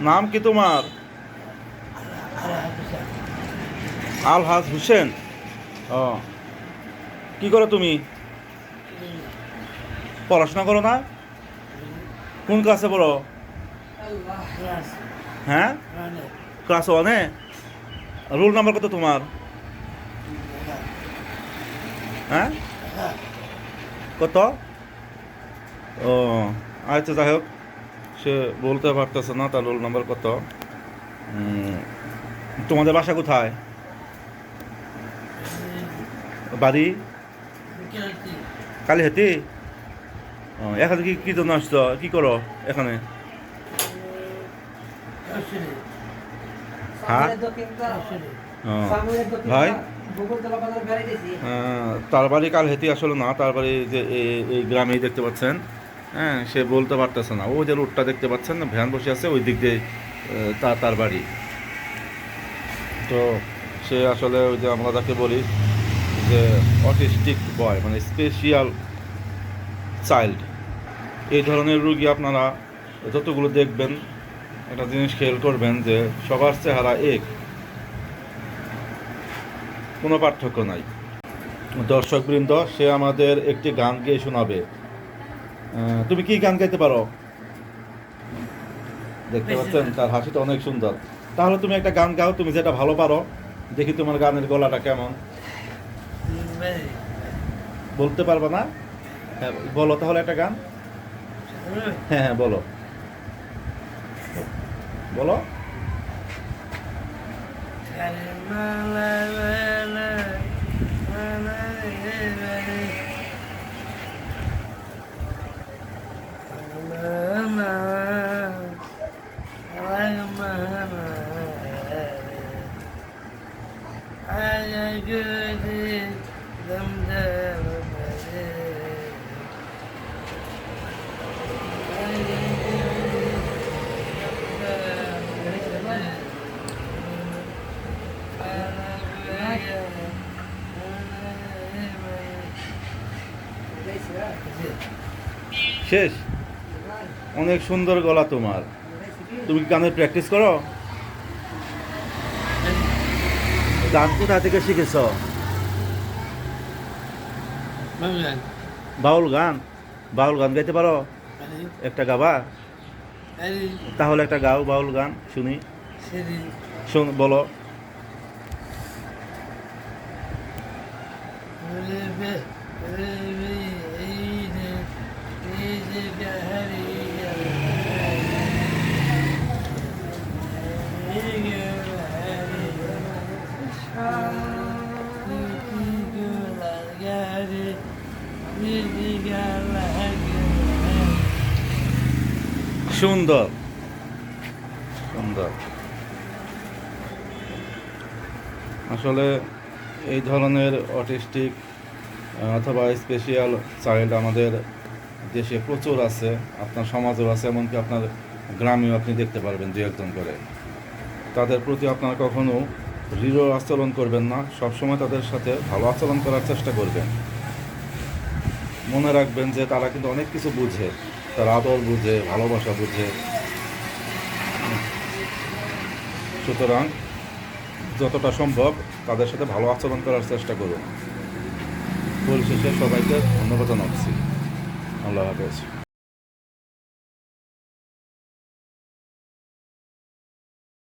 নাম কি তোমার? আলহাজ হোসেন। ও। কি করো তুমি? পড়াশোনা করো না? কোন ক্লাসে পড়ো? হ্যাঁ? ক্লাস ওয়ানে? রোল নাম্বার কত তোমার? হ্যাঁ? কত? ও আচ্ছা যাই হোক। সে বলতে পারতেছে না তার রোল নাম্বার কত? তোমাদের বাসা কোথায়? বাড়ি? কালীহাতি। এখানে কি কি জন্য আসছো? কি করো এখানে? হ্যাঁ? ভাই? তার বাড়ি কাল হেতি আসলে না তার বাড়ি যে এই গ্রামেই দেখতে পাচ্ছেন। হ্যাঁ সে বলতে পারতেছে না। ও যে রোডটা দেখতে পাচ্ছেন না ভ্যান বসে আছে ওই দিক দিয়ে আহ, তার বাড়ি। তো সে আসলে ওই যে আমরা যাকে বলি যে অটিস্টিক বয় মানে স্পেশিয়াল চাইল্ড এই ধরনের রুগী আপনারা যতগুলো দেখবেন একটা জিনিস খেয়াল করবেন যে সবার চেহারা এক। কোনো পার্থক্য নাই। দর্শকবৃন্দ সে আমাদের একটি গান গেয়ে শোনাবে। তুমি কি গান গাইতে পারো? দেখতে পাচ্ছেন তার হাসিটা অনেক সুন্দর। তাহলে তুমি একটা গান গাও তুমি যেটা ভালো পারো দেখি তোমার গানের গলাটা কেমন। বলতে পারবে না? হ্যাঁ বলো তাহলে একটা গান। হ্যাঁ হ্যাঁ বলো। বলো। শেষ। অনেক সুন্দর গলা তোমার। তুমি কি গানের প্র্যাকটিস করো? গান কোথা থেকে শিখেছ? বাউল গান। বাউল গান? গাইতে পারো? একটা গাবা? তাহলে একটা গাও বাউল গান শুনি। শুন বলো। সুন্দর। সুন্দর। আসলে এই ধরনের অটিস্টিক অথবা স্পেশিয়াল চাইল্ড আমাদের দেশে প্রচুর আছে, আপনার সমাজেও আছে, এমনকি আপনার গ্রামেও আপনি দেখতে পারবেন দু একজন করে। তাদের প্রতি আপনার কখনো দৃঢ় আচরণ করবেন না, সবসময় তাদের সাথে ভালো আচরণ করার চেষ্টা করবেন। মনে রাখবেন যে তারা কিন্তু অনেক কিছু বুঝে, তার আদর বুঝে, ভালোবাসা বুঝে। সুতরাং যতটা সম্ভব তাদের সাথে ভালো আচরণ করার চেষ্টা করুন। পরিশেষে সবাইকে ধন্যবাদ জানাচ্ছি। আল্লাহ হাফেজ।